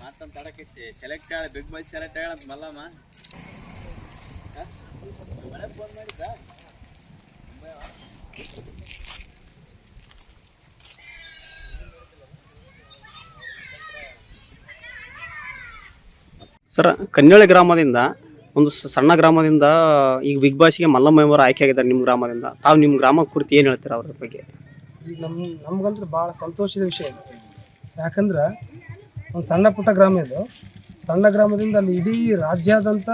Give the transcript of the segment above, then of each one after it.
ಮಾತಂತ ತಡಕೈತಿ ಸೆಲೆಕ್ಟ್ ಆಳ Bigg Boss select ಆಳ ಅಂತ ಮಲ್ಲಮ್ಮ. ಫೋನ್ ಮಾಡಿದ್ದ? ಸರ್ ಕನ್ನಡ ಗ್ರಾಮದಿಂದ ಒಂದು ಸಣ್ಣ ಗ್ರಾಮದಿಂದ ಈಗ ಬಿಗ್ ಬಾಸ್ಗೆ ಮಲ್ಲಮ್ಮ ಅವರು ಆಯ್ಕೆ ಆಗಿದ್ದಾರೆ ನಿಮ್ಮ ಗ್ರಾಮದಿಂದ. ತಾವು ನಿಮ್ಮ ಗ್ರಾಮ ಕುರಿತು ಏನು ಹೇಳ್ತೀರಾ ಅವ್ರ ಬಗ್ಗೆ? ಈಗ ನಮ್ಮ ನಮ್ಗಂತೂ ಭಾಳ ಸಂತೋಷದ ವಿಷಯ ಇದು. ಯಾಕಂದ್ರೆ ಒಂದು ಸಣ್ಣ ಪುಟ್ಟ ಗ್ರಾಮ ಇದು. ಸಣ್ಣ ಗ್ರಾಮದಿಂದ ಅಲ್ಲಿ ಇಡೀ ರಾಜ್ಯಾದ್ಯಂತ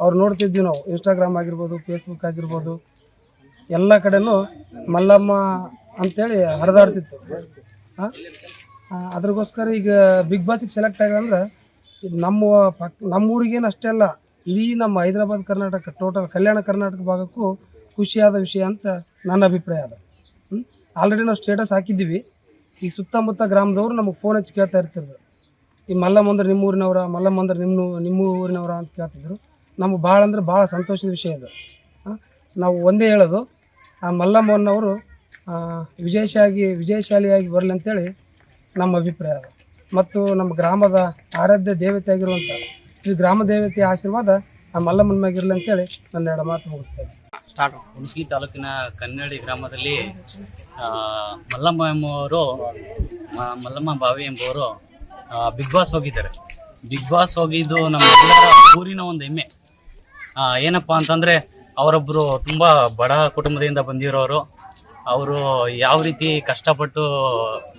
ಅವ್ರು ನೋಡ್ತಿದ್ವಿ ನಾವು. ಇನ್ಸ್ಟಾಗ್ರಾಮ್ ಆಗಿರ್ಬೋದು ಫೇಸ್ಬುಕ್ ಆಗಿರ್ಬೋದು, ಎಲ್ಲ ಕಡೆನೂ ಮಲ್ಲಮ್ಮ ಅಂತೇಳಿ ಹರಿದಾಡ್ತಿತ್ತು. ಅದ್ರಗೋಸ್ಕರ ಈಗ ಬಿಗ್ ಬಾಸಿಗೆ ಸೆಲೆಕ್ಟ್ ಇದು ನಮ್ಮ ಪಕ್, ನಮ್ಮ ಊರಿಗೇನು ಅಷ್ಟೇ ಅಲ್ಲ, ಇಡೀ ನಮ್ಮ ಹೈದರಾಬಾದ್, ಕರ್ನಾಟಕ ಟೋಟಲ್ ಕಲ್ಯಾಣ ಕರ್ನಾಟಕ ಭಾಗಕ್ಕೂ ಖುಷಿಯಾದ ವಿಷಯ ಅಂತ ನನ್ನ ಅಭಿಪ್ರಾಯ ಅದು. ಆಲ್ರೆಡಿ ನಾವು ಸ್ಟೇಟಸ್ ಹಾಕಿದ್ದೀವಿ. ಈ ಸುತ್ತಮುತ್ತ ಗ್ರಾಮದವ್ರು ನಮಗೆ ಫೋನ್ ಹಚ್ಚಿ ಕೇಳ್ತಾ ಇರ್ತಿದ್ರು. ಈ ಮಲ್ಲಮ್ಮ ಅಂದ್ರೆ ನಿಮ್ಮ ಊರಿನವರ ಮಲ್ಲಮ್ಮ ನಿಮ್ಮ ನಿಮ್ಮ ಊರಿನವರ ಅಂತ ಕೇಳ್ತಿದ್ರು. ನಮ್ಗೆ ಭಾಳ ಅಂದ್ರೆ ಭಾಳ ಸಂತೋಷದ ವಿಷಯ ಇದು. ನಾವು ಒಂದೇ ಹೇಳೋದು, ಆ ಮಲ್ಲಮ್ಮನವರು ವಿಜಯಶಾಗಿ ವಿಜಯಶಾಲಿ, ವಿಜಯಶಾಲಿಯಾಗಿ ಬರಲಿ ಅಂತೇಳಿ ನಮ್ಮ ಅಭಿಪ್ರಾಯ ಮತ್ತು ನಮ್ಮ ಗ್ರಾಮದ ಆರಾಧ್ಯ ದೇವತೆ ಆಗಿರುವಂಥ ಶ್ರೀ ಗ್ರಾಮ ದೇವತೆಯ ಆಶೀರ್ವಾದ ಆ ಮಲ್ಲಮ್ಮನ ಮ್ಯಾಗಿರಲಿ ಅಂತೇಳಿ ನನ್ನ ಎರಡು ಮಾತು ಮುಗಿಸ್ತೇನೆ. ಸ್ಟಾರ್ಟ್ ಹುಣಸಗಿ ತಾಲೂಕಿನ ಕನ್ನಡಿ ಗ್ರಾಮದಲ್ಲಿ ಮಲ್ಲಮ್ಮ ಎಂಬುವರು ಮಲ್ಲಮ್ಮ ಬಾವಿ ಎಂಬುವರು ಬಿಗ್ ಬಾಸ್ ಹೋಗಿದ್ದಾರೆ. ಬಿಗ್ ಬಾಸ್ ಹೋಗಿದ್ದು ನಮ್ಮ ಊರಿನ ಒಂದು ಹೆಮ್ಮೆ. ಏನಪ್ಪ ಅಂತಂದರೆ ಅವರೊಬ್ಬರು ತುಂಬ ಬಡ ಕುಟುಂಬದಿಂದ ಬಂದಿರೋರು. ಅವರು ಯಾವ ರೀತಿ ಕಷ್ಟಪಟ್ಟು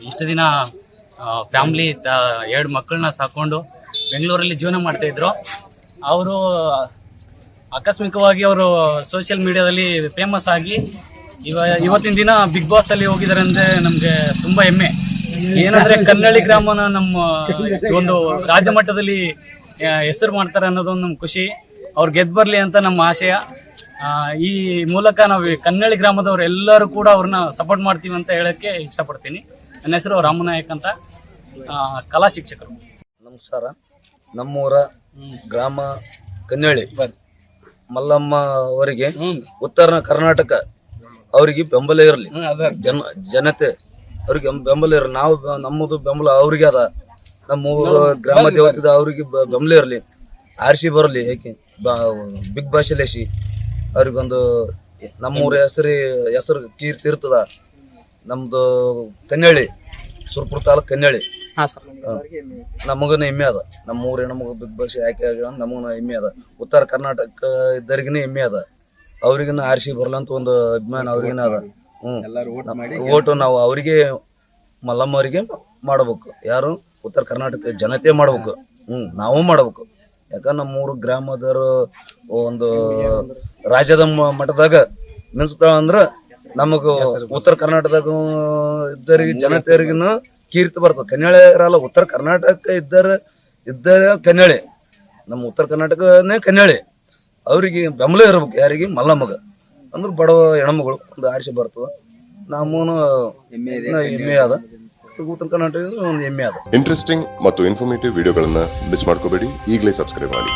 ಇಷ್ಟು ದಿನ ಫ್ಯಾಮ್ಲಿ ಎರಡು ಮಕ್ಕಳನ್ನ ಸಾಕೊಂಡು ಬೆಂಗಳೂರಲ್ಲಿ ಜೀವನ ಮಾಡ್ತಾಯಿದ್ರು ಅವರು ಆಕಸ್ಮಿಕವಾಗಿ ಅವರು ಸೋಷಿಯಲ್ ಮೀಡಿಯಾದಲ್ಲಿ ಫೇಮಸ್ ಆಗಿ ಇವ ಇವತ್ತಿನ ದಿನ ಬಿಗ್ ಬಾಸ್ ಅಲ್ಲಿ ಹೋಗಿದ್ದಾರೆ ಅಂದ್ರೆ ನಮ್ಗೆ ತುಂಬಾ ಹೆಮ್ಮೆ. ಏನಂದ್ರೆ ಕನ್ನಡಿ ಗ್ರಾಮನ ನಮ್ಮ ಒಂದು ರಾಜ್ಯ ಮಟ್ಟದಲ್ಲಿ ಹೆಸರು ಮಾಡ್ತಾರೆ ಅನ್ನೋದೊಂದು ನಮ್ಗೆ ಖುಷಿ. ಅವ್ರು ಗೆದ್ದು ಬರಲಿ ಅಂತ ನಮ್ಮ ಆಶಯ. ಈ ಮೂಲಕ ನಾವು ಕನ್ನಡಿ ಗ್ರಾಮದವ್ರು ಎಲ್ಲರೂ ಕೂಡ ಅವ್ರನ್ನ ಸಪೋರ್ಟ್ ಮಾಡ್ತೀವಿ ಅಂತ ಹೇಳಕ್ಕೆ ಇಷ್ಟಪಡ್ತೀನಿ. ನನ್ನ ಹೆಸರು ರಾಮನಾಯಕ್ ಅಂತ ಕಲಾ ಶಿಕ್ಷಕರು. ನಮಸ್ಕಾರ. ನಮ್ಮೂರ ಗ್ರಾಮ ಕನ್ಯಳಿ ಮಲ್ಲಮ್ಮ ಅವರಿಗೆ ಉತ್ತರ ಕರ್ನಾಟಕ ಅವರಿಗೆ ಬೆಂಬಲ ಇರಲಿ. ಜನ ಜನತೆ ಅವ್ರಿಗೆ ಬೆಂಬಲ ಇರಲಿ. ನಾವು ನಮ್ಮದು ಬೆಂಬಲ ಅವ್ರಿಗೆ ಅದ. ನಮ್ಮ ಊರು ಗ್ರಾಮ ದೇವತೆ ಅವ್ರಿಗೆ ಬೆಂಬಲ ಇರಲಿ. ಆರಿಸಿ ಬರಲಿ ಏಕೆ? ಬಿಗ್ ಬಾಸ್ ಲೇಸಿ ಅವ್ರಿಗೊಂದು ನಮ್ಮೂರ ಹೆಸರು ಹೆಸರು ಕೀರ್ತಿ ಇರ್ತದ. ನಮ್ದು ಕನ್ನಳ್ಳಿ ಸುರ್ಪುರ ತಾಲೂಕು ಕನ್ಯಳಿ ಹಾಂ ಸರ್. ನಮಗನ ಹೆಮ್ಮೆ ಅದ. ನಮ್ಮ ಊರೇ ನಮಗೆ ಬಿಗ್ ಬಾಸ್ ಯಾಕೆ ಆಗ್ಯಾವ ನಮಗನ ಹೆಮ್ಮೆ ಅದ. ಉತ್ತರ ಕರ್ನಾಟಕ ಇದ್ದರಿಗಿನ ಹೆಮ್ಮೆ ಅದ. ಅವ್ರಿಗಿನ ಆರಿಸಿ ಬರ್ಲಂತ ಒಂದು ಅಭಿಮಾನ ಅವ್ರಿಗಿನ ಅದ. ಹ್ಮ್. ಓಟು ನಾವು ಅವರಿಗೆ ಮಲ್ಲಮ್ಮ ಅವರಿಗೆ ಮಾಡ್ಬೇಕು. ಯಾರು? ಉತ್ತರ ಕರ್ನಾಟಕ ಜನತೆ ಮಾಡ್ಬೇಕು. ಹ್ಮ್ ನಾವು ಮಾಡ್ಬೇಕು. ಯಾಕಂದ್ರೆ ನಮ್ಮ ಊರು ಗ್ರಾಮದವರು ಒಂದು ರಾಜ್ಯದ ಮಠದಾಗ ಮಟ್ಟದಾಗ ಮಿನ್ಸ್ತಾಳ ಅಂದ್ರ ನಮಗ ಉತ್ತರ ಕರ್ನಾಟಕದಾಗ ಇದ್ದರಿಗೆ ಜನತೆಯರಿಗಿನ ಕೀರ್ತಿ ಬರ್ತದೆ. ಕನ್ನಡಿಗರಲ್ಲ ಉತ್ತರ ಕರ್ನಾಟಕ ಇದ್ದರ ಇದ್ದರೆ ಕನ್ನಡಿ ನಮ್ಮ ಉತ್ತರ ಕರ್ನಾಟಕನೇ ಕನ್ನಡಿ ಅವರಿಗೆ ಬೆಂಬಲ ಇರ್ಬೇಕು ಯಾರಿಗೆ? ಮಲ್ಲಮ್ಮಗ. ಅಂದ್ರೆ ಬಡವ ಹೆಣ್ಮಗಳು ಒಂದು ಆರಿಸಿ ಬರ್ತದೆ. ನಮ್ಮನು ಹೆಮ್ಮೆ ಅದ. ಉತ್ತರ ಕರ್ನಾಟಕ ಒಂದು ಹೆಮ್ಮೆ ಅದ. ಇಂಟ್ರೆಸ್ಟಿಂಗ್ ಮತ್ತು ಇನ್ಫಾರ್ಮೇಟಿವ್ ವಿಡಿಯೋಗಳನ್ನ ಮಿಸ್ ಮಾಡ್ಕೋಬೇಡಿ. ಈಗಲೇ ಸಬ್ಸ್ಕ್ರೈಬ್ ಮಾಡಿ.